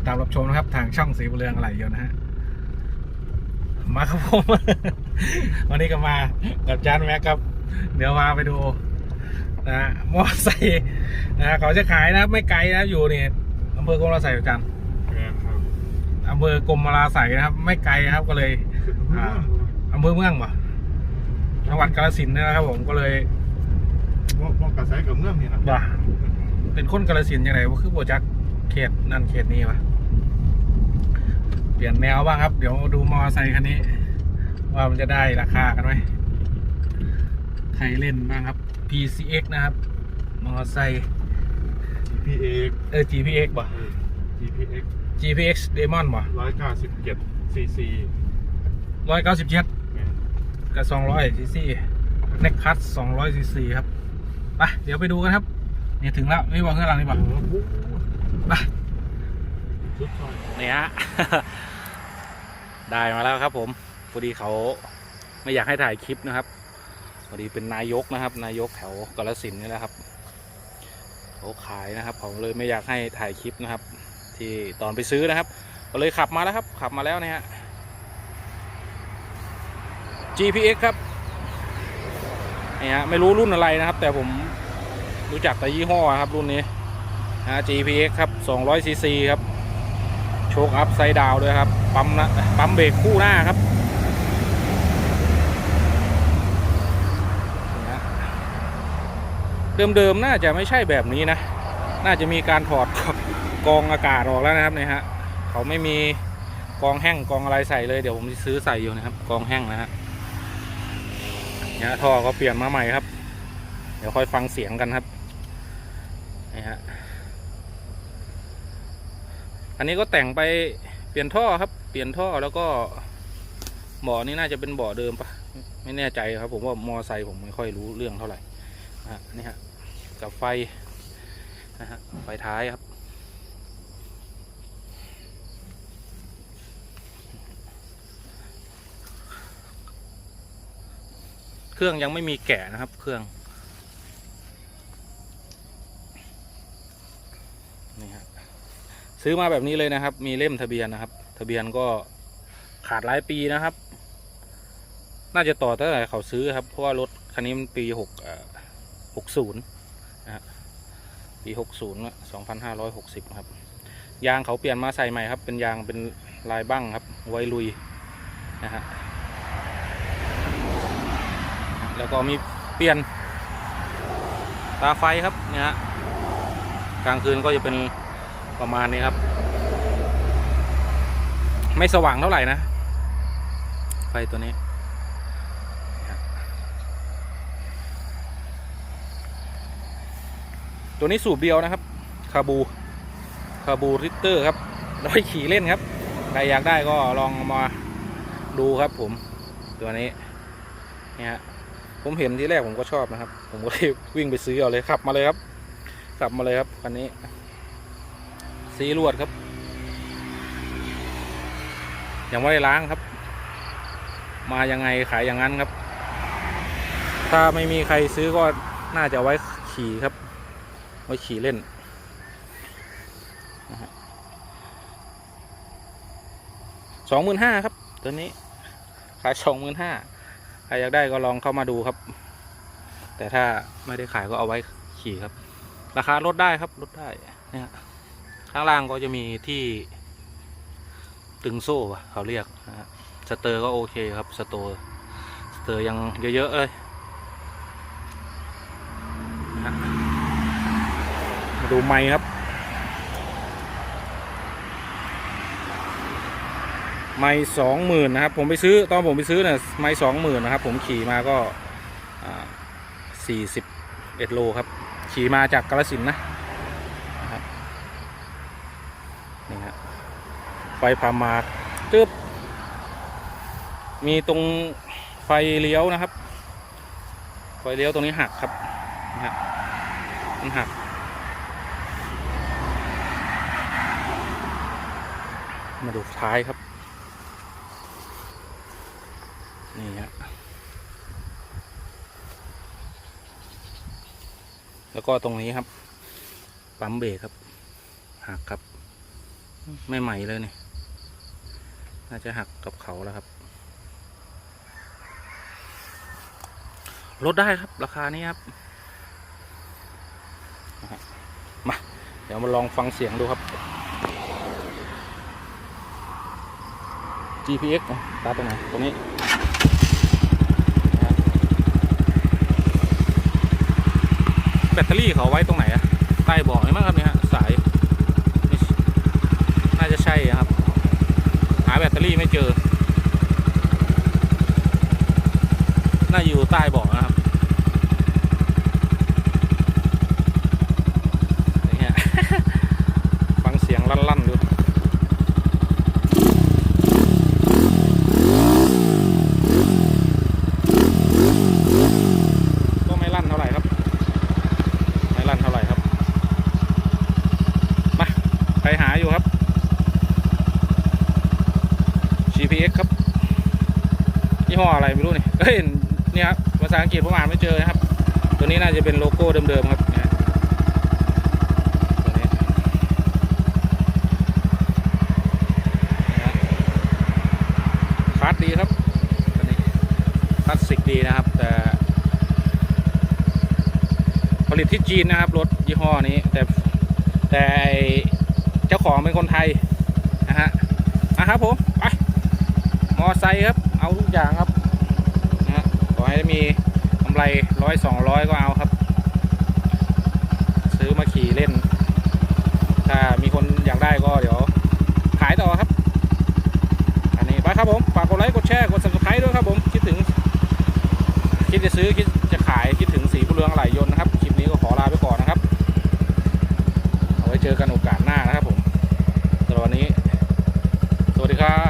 ติดตามรับชมนะครับ ทางช่องสีบุญเรืองอะไรเยอะนะฮะมาครับผม วันนี้ก็มากับจานแม็กครับ เดี๋ยวมาไปดูนะฮะมอไซค์นะฮะเขาจะขายนะไม่ไกลนะอยู่นี่อำเภอกรมราใส่จันแมนครับอำเภอกรมราใส่นะครับ ไม่ไกลนะครับก็เลยอ่าอำเภอเมืองป่ะจังหวัดกาฬสินธุ์นะครับ ผมก็เลยพวกพวกกระแสกับเมืองนี่นะว่าเป็นคนกาฬสินธุ์ยังไงว่าคือโบจักเขตนั่นเขตนี้ป่ะเปลี่ยนแนวบ้างครับ เดี๋ยวดูมอไซค์คันนี้ ว่ามันจะได้ราคากันไหมใครเล่นบ้างครับ PCX นะครับ มอไซค์ GPX เออ GPX ป่ะ GPX GPX Demon ป่ะร้อยเก้าสิบเจ็ดซีซีร้อยเก้าสิบเจ็ดกับสองร้อยซีซีเน็กคัสสองร้อยซีซีครับไปเดี๋ยวไปดูกันครับ เนี่ยถึงแล้วไม่บอกข้างหลังนี่ป่ะไปชุดซอย นี่ฮะ ได้มาแล้วครับผมพอดีเขาไม่อยากให้ถ่ายคลิปนะครับพอดีเป็นนายกนะครับ นายกแถวกาฬสินนี่แหละครับเขาขายนะครับผมเลยไม่อยากให้ถ่ายคลิปนะครับ ที่ตอนไปซื้อนะครับ ก็เลยขับมาแล้วครับ ขับมาแล้วเนี่ยฮะ GPX ครับนี่ฮะไม่รู้รุ่นอะไรนะครับ แต่ผมรู้จักแต่ยี่ห้อครับรุ่นนี้นะ GPX ครับ200 cc ครับ โชคอัพไซด์ดาวด้วยครับ ปั๊มนะปั๊มเบรกคู่หน้าครับเดิมๆน่าจะไม่ใช่แบบนี้นะ น่าจะมีการถอดกองอากาศออกแล้วนะครับเนี่ยฮะเขาไม่มีกองแห้งกองอะไรใส่เลยเดี๋ยวผมซื้อใส่อยู่นะครับ กองแห้งนะฮะเนี่ยท่อก็เปลี่ยนมาใหม่ครับ เดี๋ยวค่อยฟังเสียงกันครับนี่ฮะ อันนี้ก็แต่งไปเปลี่ยนท่อครับ เปลี่ยนท่อแล้วก็บาะนี่น่าจะเป็นบาะเดิมปะไม่แน่ใจครับ ผมว่ามอไซค์ผมไม่ค่อยรู้เรื่องเท่าไหร่นะฮะนี่ฮะกับไฟนะฮะไฟท้ายครับเครื่องยังไม่มีแกะนะครับ เครื่องนี่ฮะ ซื้อมาแบบนี้เลยนะครับ มีเล่มทะเบียนนะครับ ทะเบียนก็ขาดหลายปีนะครับ น่าจะต่อตั้งแต่เขาซื้อครับ เพราะว่ารถคันนี้มันปีหกหกศูนย์นะฮะปีหกศูนย์สองพันห้าร้อยหกสิบครับ ยางเขาเปลี่ยนมาใส่ใหม่ครับ เป็นยางเป็นลายบั้งครับ ไว้ลุยนะฮะ แล้วก็มีเปลี่ยนตาไฟครับเนี่ยฮะ กลางคืนก็จะเป็น ประมาณนี้ครับ ไม่สว่างเท่าไหร่นะ ไฟตัวนี้ ตัวนี้สูบเดียวนะครับ คาบู คาบูริตเตอร์ครับร้อยขี่เล่นครับ ใครอยากได้ก็ลองมาดูครับผม ตัวนี้เนี่ยฮะผมเห็นที่แรกผมก็ชอบนะครับ ผมก็เลยวิ่งไปซื้อเอาเลยขับมาเลยครับ ขับมาเลยครับคันนี้ สีลวดครับ ยังไม่ได้ล้างครับ มายังไงขายอย่างนั้นครับ ถ้าไม่มีใครซื้อก็น่าจะไว้ขี่ครับ ไว้ขี่เล่นสองหมื่นห้าครับ ตัวนี้ ขายสองหมื่นห้าใครอยากได้ก็ลองเข้ามาดูครับ แต่ถ้าไม่ได้ขายก็เอาไว้ขี่ครับ ราคาลดได้ครับลดได้เนี่ย ข้างล่างก็จะมีที่ตึงโซ่เขาเรียกนะฮะสเตอร์ก็โอเคครับสโตร์สเตอร์ยังเยอะๆเลยนะฮะมาดูไม้ครับ ไม้สองหมื่นนะครับ ผมไปซื้อตอนผมไปซื้อเนี่ยไม้สองหมื่นนะครับ ผมขี่มาก็สี่สิบเอ็ดโลครับ ขี่มาจากกาลสินนะ นี่ฮะ ไฟพามาตึ๊บมีตรงไฟเลี้ยวนะครับ ไฟเลี้ยวตรงนี้หักครับนะฮะมันหัก มาดูท้ายครับ นี่ฮะแล้วก็ตรงนี้ครับ ปั๊มเบรกครับ หักครับ ไม่ใหม่เลยเนี่ย น่าจะหักกับเขาแล้วครับ ลดได้ครับราคานี้ครับ มา เดี๋ยวมาลองฟังเสียงดูครับ GPX อะตาตรงไหนตรงนี้แบตเตอรี่เขาไว้ตรงไหนอะใต้เบาะนี่มั้งครับเนี่ยฮะสายไม่ใช่น่าจะใช่ครับ หาแบตเตอรี่ไม่เจอ น่าอยู่ใต้เบาะนะครับอย่างเงี้ยฟังเสียงลั่นๆดูก็ไม่ลั่นเท่าไหร่ครับ ไม่ลั่นเท่าไหร่ครับ มา ไปหาอยู่ครับ GPX ครับยี่ห้ออะไรไม่รู้นี่เฮ้ย นี่ครับภาษาอังกฤษผมอ่านไม่เจอนะครับ ตัวนี้น่าจะเป็นโลโก้เดิมๆครับเนี่ยตัวนี้นะฮะคลาสดีครับตัวนี้คลาสสิกดีนะครับ แต่ผลิตที่จีนนะครับ รถยี่ห้อนี้ แต่แต่เจ้าของเป็นคนไทยนะฮะมาครับผมไปมอไซค์ครับ เอาทุกอย่างครับ อให้มีกำไรร้อยสองร้อยก็เอาครับ ซื้อมาขี่เล่น ถ้ามีคนอยากได้ก็เดี๋ยวขายต่อครับ อันนี้ไปครับผม ฝากกดไลค์กดแชร์กด subscribe ด้วยครับผม คิดถึง คิดจะซื้อคิดจะขายคิดถึงสีผู้เรืองไหลยนต์นะครับ คลิปนี้ก็ขอลาไปก่อนนะครับ เอาไว้เจอกันโอกาสหน้านะครับผมสำหรับวันนี้ สวัสดีครับ